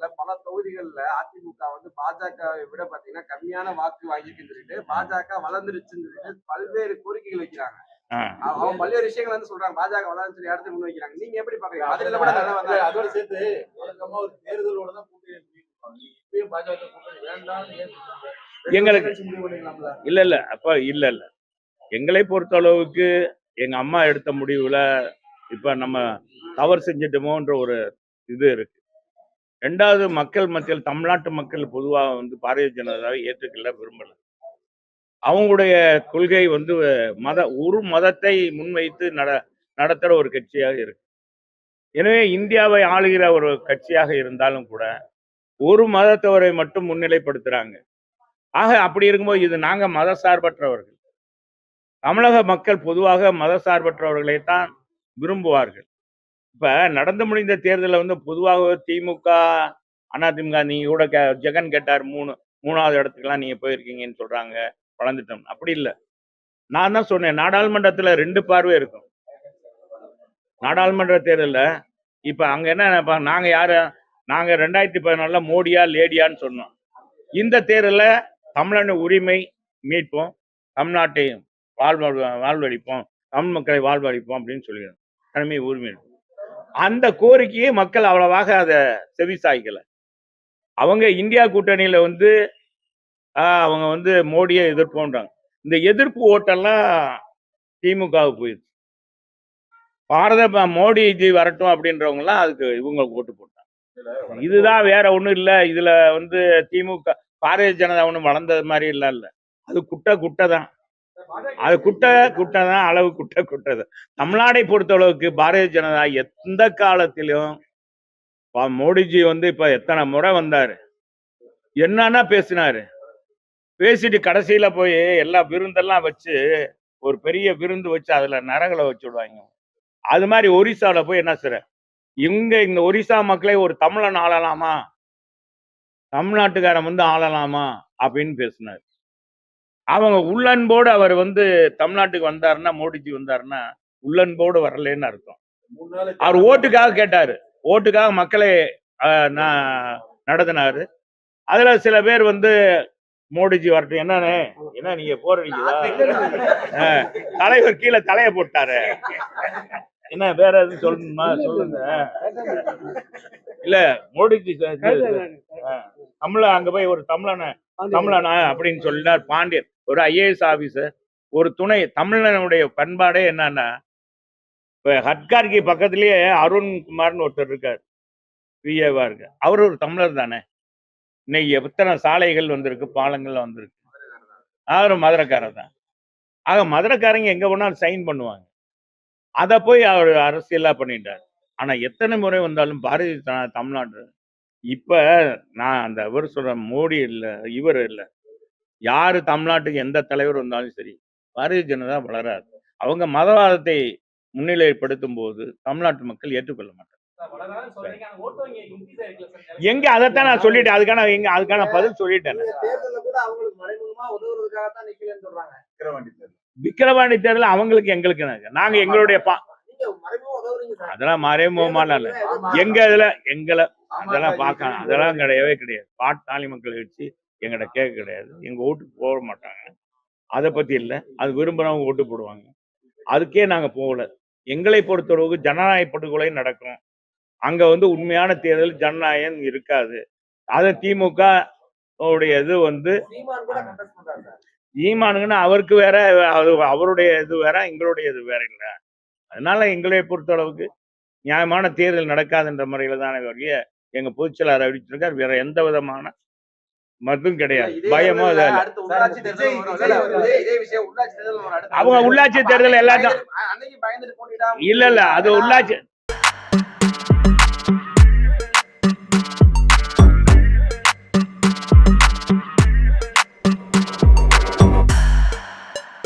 தேர்தல்ல பல தொகுதிகள்ல அதிமுக வந்து பாஜகவை விட பாத்தீங்கன்னா கம்மியான வாக்கு வாங்கியிருக்குன்னு சொல்லிட்டு பாஜக வளர்ந்துருச்சுன்னு சொல்லிட்டு பல்வேறு கோரிக்கைகள் வைக்கிறாங்க. அவங்க பல்வேறு விஷயங்கள் வந்து சொல்றாங்க. பாஜக வளர்ந்து சொல்லி அடுத்து முன் வைக்கிறாங்க. நீங்க எப்படி பாக்குறீங்க? அதுல கூட அதோட சேர்த்து வழக்கமா ஒரு தேர்தலோட தான் கூட்டணி. இப்பயும் பாஜக கூட்டணி சொல்றாங்க? எங்களுக்கு இல்ல இல்ல. அப்ப இல்ல இல்ல. எங்களை பொறுத்த அளவுக்கு எங்க அம்மா எடுத்த முடிவுல இப்ப நம்ம தவறு செஞ்சிட்டோமோன்ற ஒரு இது இருக்கு. ரெண்டாவது மக்கள் மத்தியில் தமிழ்நாட்டு மக்கள் பொதுவாக வந்து பாரதிய ஜனதாவை ஏற்றுக்கொள்ள விரும்பல. அவங்களுடைய கொள்கை வந்து மத ஒரு மதத்தை முன்வைத்து நட நடத்துகிற ஒரு கட்சியாக இருக்கு. எனவே இந்தியாவை ஆளுகிற ஒரு கட்சியாக இருந்தாலும் கூட ஒரு மதத்தவரை மட்டும் முன்னிலைப்படுத்துறாங்க. ஆக அப்படி இருக்கும்போது இது நாங்கள் மத சார்பற்றவர்கள் தமிழக மக்கள் பொதுவாக மத சார்பற்றவர்களை தான் விரும்புவார்கள். இப்போ நடந்து முடிந்த தேர்தலில் வந்து பொதுவாக திமுக அதிமுக நீங்க கூட கே- ஜெகன் கேட்டார் மூணு மூணாவது இடத்துக்குலாம் நீங்க போயிருக்கீங்கன்னு சொல்றாங்க வளர்ந்துட்டோம் அப்படி இல்லை. நான் தான் சொன்னேன் நாடாளுமன்றத்தில் ரெண்டு பார்வை இருக்கும். நாடாளுமன்ற தேர்தலில் இப்போ அங்க என்ன நினைப்பாங்க நாங்க யார் நாங்கள் ரெண்டாயிரத்தி பதினாலில் மோடியா லேடியான்னு சொன்னோம். இந்த தேர்தலில் தமிழன உரிமை மீட்போம் தமிழ்நாட்டை வாழ்வ வாழ்வழிப்போம் தமிழ் மக்களை வாழ்வழிப்போம் அப்படின்னு சொல்லிடுறோம் தனிமை உரிமை அந்த கோரிக்கையை மக்கள் அவ்வளவாக அதை செவிசாய்க்கல. அவங்க இந்தியா கூட்டணியில வந்து ஆஹ், அவங்க வந்து மோடியை எதிர்ப்போன்றாங்க. இந்த எதிர்ப்பு ஓட்டெல்லாம் திமுகவுக்கு போயிடுச்சு. பாரத மோடி மோடிஜி வரட்டும் அப்படின்றவங்கலாம் அதுக்கு இவங்க ஓட்டு போட்டாங்க. இதுதான் வேற ஒண்ணும் இல்ல. இதுல வந்து திமுக பாரதிய ஜனதா ஒன்றும் வளர்ந்தது மாதிரி இல்லை இல்ல. அது குட்டை குட்டை தான் அது குட்டை குட்டை தான் அளவு குட்டை குட்டை தான் தமிழ்நாடை பொறுத்த அளவுக்கு பாரதிய ஜனதா எந்த காலத்திலும் மோடிஜி வந்து இப்ப எத்தனை முறை வந்தாரு? என்னன்னா பேசினாரு. பேசிட்டு கடைசியில போய் எல்லா விருந்தெல்லாம் வச்சு ஒரு பெரிய விருந்து வச்சு அதுல நரங்களை வச்சு விடுவாங்க. அது மாதிரி ஒரிசால போய் என்ன செய்ற இங்க இந்த ஒரிசா மக்களை ஒரு தமிழன் ஆளலாமா? தமிழ்நாட்டுக்காரன் வந்து ஆளலாமா? அப்படின்னு பேசினார். அவங்க உள்ளன்போடு அவர் வந்து தமிழ்நாட்டுக்கு வந்தாருன்னா மோடிஜி வந்தாருன்னா உள்ளன்போடு வரலன்னு அர்த்தம். அவர் ஓட்டுக்காக கேட்டாரு. ஓட்டுக்காக மக்களை நடத்தினாரு. அதுல சில பேர் வந்து மோடிஜி வரட்டும் என்னன்னு என்ன நீங்க போறீங்களா? தலைவர் கீழே தலைய போட்டாரு. என்ன வேற எதுவும் சொல்லணுமா? சொல்லுங்க. இல்ல மோடிஜி தமிழ அங்க போய் ஒரு தமிழனை தமிழனா அப்படின்னு சொல்லிட்டார் பாண்டியன். ஒரு ஐஏஎஸ் ஆஃபீஸர் ஒரு துணை தமிழனுடைய பண்பாடே என்னன்னா இப்போ ஹட்கார்கி பக்கத்துலேயே அருண்குமார்னு ஒருத்தர் இருக்கார். பிஏவா இருக்கு அவர் ஒரு தமிழர் தானே. இன்னைக்கு எத்தனை சாலைகள் வந்திருக்கு பாலங்கள் வந்திருக்கு. அவர் மதுரைக்காரர் தான். ஆக மதுரைக்காரங்க எங்கே போனாலும் சைன் பண்ணுவாங்க. அதை போய் அவர் அரசியலாக பண்ணிட்டார். ஆனால் எத்தனை முறை வந்தாலும் பாரதிய தமிழ்நாடு. இப்போ நான் அந்த இவர் சொல்கிற மோடி இல்லை இவர் இல்லை. யாரு தமிழ்நாட்டுக்கு எந்த தலைவர் வந்தாலும் சரி பாரதிய ஜனதா வளராது. அவங்க மதவாதத்தை முன்னிலைப்படுத்தும் போது தமிழ்நாட்டு மக்கள் ஏற்றுக்கொள்ள மாட்டாங்க. எங்க அதைத்தான் நான் சொல்லிட்டேன். அதுக்கான எங்க அதுக்கான பதில் சொல்லிட்டேன் இந்த தேர்தல்ல கூட அவங்களுக்கு மறைமுகமா உதவுறதுக்காக தான் நிக்கலன்னு சொல்றாங்க. விக்கிரவாண்டி தேர்தல். அவங்களுக்கு எங்களுக்கு நாங்க. எங்களுடைய பா- நீங்க மறைமுகமா உதவுறீங்க சார். அதெல்லாம் மறைமுகமான. எங்க இதுல எங்களை அதெல்லாம் பார்க்கலாம் அதெல்லாம் கிடையவே கிடையாது. பாட்டாளி மக்கள் வச்சு எங்கிட்ட கேட்க கிடையாது. எங்க ஓட்டுக்கு போட மாட்டாங்க. அதை பத்தி இல்ல. அது விரும்புறவங்க ஓட்டு போடுவாங்க. அதுக்கே நாங்க போகல. எங்களை பொறுத்தளவுக்கு ஜனநாயக படுகொலை நடக்கும். அங்க வந்து உண்மையான தேர்தல் ஜனநாயகம் இருக்காது. அதை திமுக உடைய இது வந்து ஈமானுங்கன்னா அவருக்கு வேற அது அவருடைய இது வேற எங்களுடைய இது வேற இல்லை. அதனால எங்களை பொறுத்தளவுக்கு நியாயமான தேர்தல் நடக்காதுன்ற முறையில தானே வரைய எங்க பொதுச்செயலாளர் அறிவிச்சிருக்கார். வேற எந்த விதமான மதும் கிடையாது. இதே பயமோ தேர்தல்ல இல்லை அடுத்த உள்ளாட்சி தேர்தல் வரும். இல்ல, இல்ல, இதே- இதே விஷயம் உள்ளாட்சி தேர்தல் வரும். அடுத்த அவங்க உள்ளாட்சி தேர்தல் எல்லாத்தையும் இல்ல இல்ல அது உள்ளாட்சி